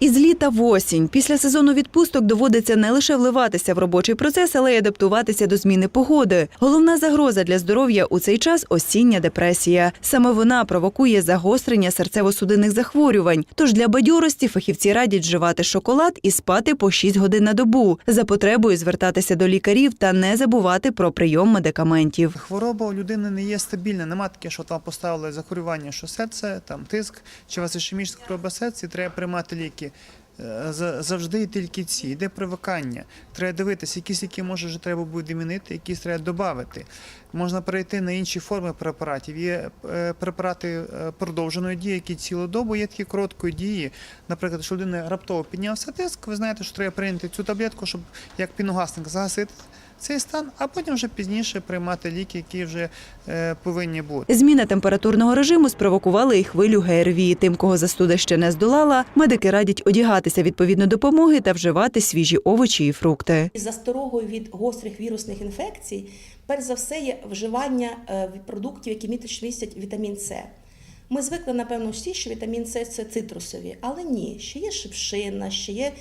Із літа в осінь після сезону відпусток доводиться не лише вливатися в робочий процес, але й адаптуватися до зміни погоди. Головна загроза для здоров'я у цей час осіння депресія. Саме вона провокує загострення серцево-судинних захворювань. Тож для бадьорості фахівці радять вживати шоколад і спати по 6 годин на добу. За потребою звертатися до лікарів та не забувати про прийом медикаментів. Хвороба у людини не є стабільна. Нема таке, що там поставили захворювання, що серце, там тиск, чи вас ішемічна хвороба серця, треба приймати ліки. Е, Завжди тільки ці. Йде привикання. Треба дивитися, якісь, які може вже треба буде замінити, якісь треба додати. Можна перейти на інші форми препаратів. Є е, препарати е, продовженої дії, які цілодобу, є такі короткої дії. Наприклад, якщо людина раптово піднявся тиск, ви знаєте, що треба прийняти цю таблетку, щоб як піногасник загасити цей стан, а потім вже пізніше приймати ліки, які вже е, повинні бути. Зміна температурного режиму спровокувала і хвилю ГРВІ. Тим, кого застуда ще не здолала, медики радять одягатися відповідно допомоги та вживати свіжі овочі і фрукти. Засторогою від гострих вірусних інфекцій, перш за все, є вживання е, продуктів, які містять вітамін С. Ми звикли, напевно, всі, що вітамін С це цитрусові, але ні, ще є шипшина, ще є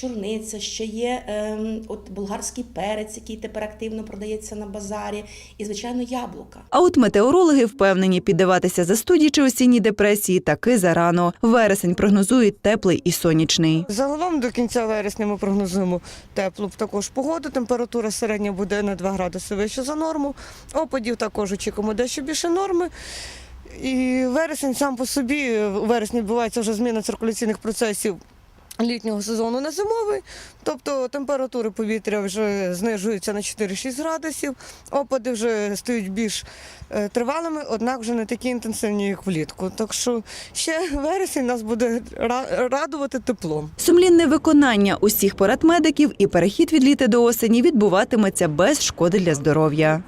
чорниця, ще є ем, от болгарський перець, який тепер активно продається на базарі, і, звичайно, яблука. А от метеорологи впевнені, піддаватися застуді чи осінній депресії таки зарано. Вересень прогнозують теплий і сонячний. Загалом до кінця вересня ми прогнозуємо теплу також погоду. Температура середня буде на 2 градуси вище за норму. Опадів також очікуємо дещо більше норми. І вересень сам по собі, у вересні відбувається вже зміна циркуляційних процесів літнього сезону на зимовий. Тобто температури повітря вже знижуються на 4-6 градусів, опади вже стають більш е, тривалими, однак вже не такі інтенсивні, як влітку. Так що ще вересень нас буде радувати теплом. Сумлінне виконання усіх порад медиків і перехід від літа до осені відбуватиметься без шкоди для здоров'я.